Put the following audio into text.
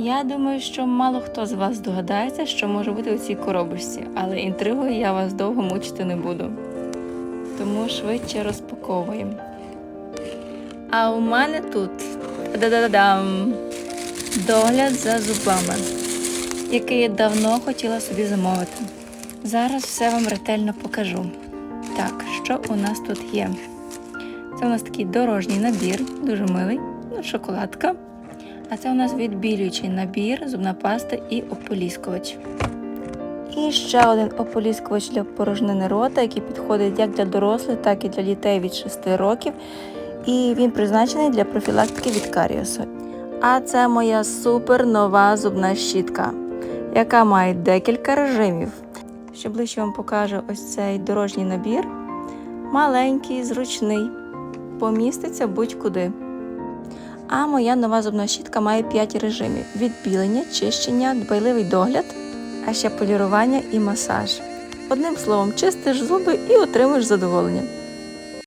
Я думаю, що мало хто з вас здогадається, що може бути у цій коробочці, але інтригою я вас довго мучити не буду. Тому швидше розпаковуємо. А у мене тут да-да-да-дам, догляд за зубами, який я давно хотіла собі замовити. Зараз все вам ретельно покажу. Так, що у нас тут є? Це у нас такий дорожній набір, дуже милий, ну, шоколадка. А це у нас відбілюючий набір, зубна паста і ополіскувач. І ще один ополіскувач для порожнини рота, який підходить як для дорослих, так і для дітей від 6 років. І він призначений для профілактики від каріусу. А це моя супер нова зубна щітка, яка має декілька режимів. Що ближче вам покажу ось цей дорожній набір. Маленький, зручний, поміститься будь-куди. А моя нова зубна щітка має 5 режимів: відбілення, чищення, дбайливий догляд, а ще полірування і масаж. Одним словом, чистиш зуби і отримуєш задоволення.